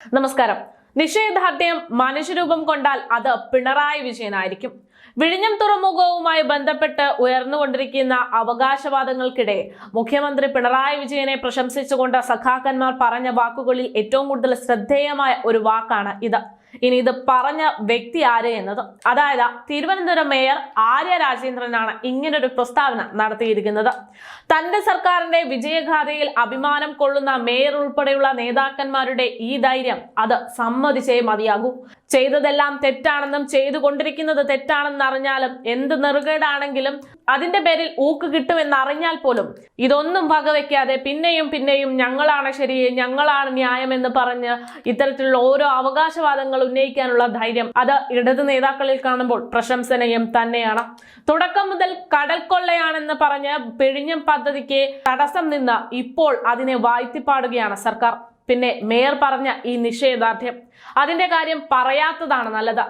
നമസ്കാരം. നിശ്ചയദാർഢ്യം മനുഷ്യരൂപം കൊണ്ടാൽ അത് പിണറായി വിജയനായിരിക്കും. വിഴിഞ്ഞം തുറമുഖവുമായി ബന്ധപ്പെട്ട് ഉയർന്നുകൊണ്ടിരിക്കുന്ന അവകാശവാദങ്ങൾക്കിടെ മുഖ്യമന്ത്രി പിണറായി വിജയനെ പ്രശംസിച്ചുകൊണ്ട് സഖാക്കന്മാർ പറഞ്ഞ വാക്കുകളിൽ ഏറ്റവും കൂടുതൽ ശ്രദ്ധേയമായ ഒരു വാക്കാണ് ഇത്. ഇനി ഇത് പറഞ്ഞ വ്യക്തി ആര് എന്നത്? അതായത് തിരുവനന്തപുരം മേയർ ആര്യ രാജേന്ദ്രനാണ് ഇങ്ങനൊരു പ്രസ്താവന നടത്തിയിരിക്കുന്നത്. തന്റെ സർക്കാരിന്റെ വിജയഗാഥയിൽ അഭിമാനം കൊള്ളുന്ന മേയർ ഉൾപ്പെടെയുള്ള നേതാക്കന്മാരുടെ ഈ ധൈര്യം അത് സമ്മതിച്ചേ മതിയാകൂ. ചെയ്തതെല്ലാം തെറ്റാണെന്നും ചെയ്തുകൊണ്ടിരിക്കുന്നത് തെറ്റാണെന്ന് അറിഞ്ഞാലും എന്ത് നെറുകേടാണെങ്കിലും അതിന്റെ പേരിൽ ഊക്ക് കിട്ടുമെന്ന് അറിഞ്ഞാൽ പോലും ഇതൊന്നും വകവെക്കാതെ പിന്നെയും പിന്നെയും ഞങ്ങളാണ് ശരി ഞങ്ങളാണ് ന്യായം എന്ന് പറഞ്ഞ് ഇത്തരത്തിലുള്ള ഓരോ അവകാശവാദങ്ങൾ ഉന്നയിക്കാനുള്ള ധൈര്യം അത് ഇടത് നേതാക്കളിൽ കാണുമ്പോൾ പ്രശംസനീയം തന്നെയാണ്. തുടക്കം മുതൽ കടൽക്കൊള്ളയാണെന്ന് പറഞ്ഞ് പിഴിഞ്ഞം പദ്ധതിക്ക് തടസ്സം നിന്ന് ഇപ്പോൾ അതിനെ വാഴ്ത്തിപ്പാടുകയാണ് സർക്കാർ. പിന്നെ മേയർ പറഞ്ഞ ഈ നിഷേധാർഢ്യം അതിന്റെ കാര്യം പറയാത്തതാണ് നല്ലത്.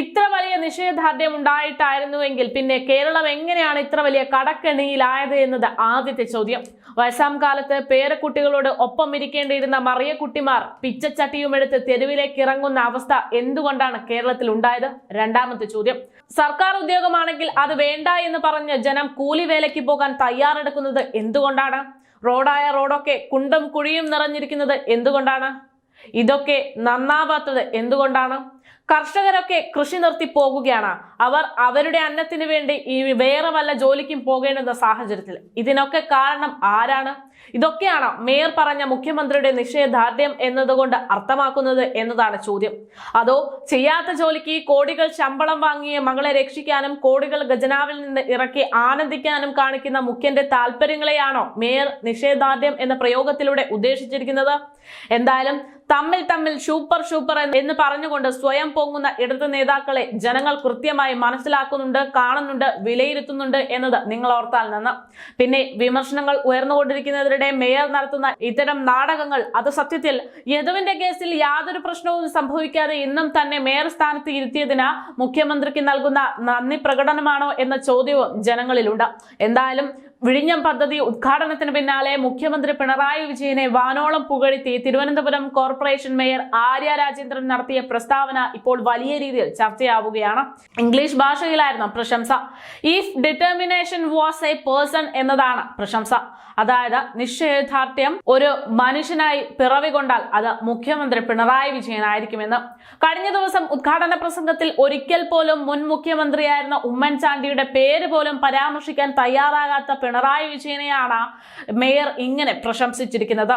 ഇത്ര വലിയ നിഷേധാർഢ്യം ഉണ്ടായിട്ടായിരുന്നുവെങ്കിൽ പിന്നെ കേരളം എങ്ങനെയാണ് ഇത്ര വലിയ കടക്കെണിയിലായത് എന്നത് ആദ്യത്തെ ചോദ്യം. വയസ്സാം കാലത്ത് പേരക്കുട്ടികളോട് ഒപ്പം ഇരിക്കേണ്ടിയിരുന്ന മറിയക്കുട്ടിമാർ പിച്ചച്ചട്ടിയുമെടുത്ത് തെരുവിലേക്ക് ഇറങ്ങുന്ന അവസ്ഥ എന്തുകൊണ്ടാണ് കേരളത്തിൽ ഉണ്ടായത്? രണ്ടാമത്തെ ചോദ്യം. സർക്കാർ ഉദ്യോഗമാണെങ്കിൽ അത് വേണ്ട എന്ന് പറഞ്ഞ് ജനം കൂലി വേലയ്ക്ക് പോകാൻ തയ്യാറെടുക്കുന്നത് എന്തുകൊണ്ടാണ്? റോഡായ റോഡൊക്കെ കുണ്ടും കുഴിയും നിറഞ്ഞിരിക്കുന്നത് എന്തുകൊണ്ടാണ്? ഇതൊക്കെ നന്നാവാത്തത് എന്തുകൊണ്ടാണ്? കർഷകരൊക്കെ കൃഷി നിർത്തി പോകുകയാണ്. അവർ അവരുടെ അന്നത്തിന് വേണ്ടി ഈ വേറെ വല്ല ജോലിക്കും പോകേണ്ടുന്ന സാഹചര്യത്തിൽ. ഇതിനൊക്കെ കാരണം ആരാണ്? ഇതൊക്കെയാണ് മേയർ പറഞ്ഞ മുഖ്യമന്ത്രിയുടെ നിഷേധാർഢ്യം എന്നതുകൊണ്ട് അർത്ഥമാക്കുന്നത് എന്നതാണ് ചോദ്യം. അതോ ചെയ്യാത്ത ജോലിക്ക് കോടികൾ ശമ്പളം വാങ്ങിയ മകളെ രക്ഷിക്കാനും കോടികൾ ഖജനാവിൽ നിന്ന് ഇറക്കി ആനന്ദിക്കാനും കാണിക്കുന്ന മുഖ്യന്റെ താല്പര്യങ്ങളെയാണോ മേയർ നിഷേധാർഢ്യം എന്ന പ്രയോഗത്തിലൂടെ ഉദ്ദേശിച്ചിരിക്കുന്നത്? എന്തായാലും തമ്മിൽ തമ്മിൽ സൂപ്പർ സൂപ്പർ എന്ന് പറഞ്ഞുകൊണ്ട് സ്വയം പൊങ്ങുന്ന ഇടത് നേതാക്കളെ ജനങ്ങൾ കൃത്യമായി മനസ്സിലാക്കുന്നുണ്ട് കാണുന്നുണ്ട് വിലയിരുത്തുന്നുണ്ട് എന്നത് നിങ്ങൾ ഓർത്താൽ നിന്ന്. പിന്നെ വിമർശനങ്ങൾ ഉയർന്നുകൊണ്ടിരിക്കുന്നതിനിടെ മേയർ നടത്തുന്ന ഇത്തരം നാടകങ്ങൾ അത് സത്യത്തിൽ യദുവിന്റെ കേസിൽ യാതൊരു പ്രശ്നവും സംഭവിക്കാതെ ഇന്നും തന്നെ മേയർ സ്ഥാനത്ത് ഇരുത്തിയതിന് മുഖ്യമന്ത്രിക്ക് നൽകുന്ന നന്ദി പ്രകടനമാണോ എന്ന ചോദ്യവും ജനങ്ങളിലുണ്ട്. എന്തായാലും വിഴിഞ്ഞം പദ്ധതി ഉദ്ഘാടനത്തിന് പിന്നാലെ മുഖ്യമന്ത്രി പിണറായി വിജയനെ വാനോളം പുകഴ്ത്തി തിരുവനന്തപുരം കോർപ്പറേഷൻ മേയർ ആര്യ രാജേന്ദ്രൻ നടത്തിയ പ്രസ്താവന ഇപ്പോൾ വലിയ രീതിയിൽ ചർച്ചയാവുകയാണ്. ഇംഗ്ലീഷ് ഭാഷയിലായിരുന്നു പ്രശംസ. If determination was a person എന്നതാണ് പ്രശംസ. അതായത് നിശ്ചയദാർഢ്യം ഒരു മനുഷ്യനായി പിറവി കൊണ്ടാൽ അത് മുഖ്യമന്ത്രി പിണറായി വിജയനായിരിക്കുമെന്ന്. കഴിഞ്ഞ ദിവസം ഉദ്ഘാടന പ്രസംഗത്തിൽ ഒരിക്കൽ പോലും മുൻ മുഖ്യമന്ത്രിയായിരുന്ന ഉമ്മൻചാണ്ടിയുടെ പേര് പോലും പരാമർശിക്കാൻ തയ്യാറാകാത്ത പിണറായി വിജയനെയാണ് മേയർ ഇങ്ങനെ പ്രശംസിച്ചിരിക്കുന്നത്.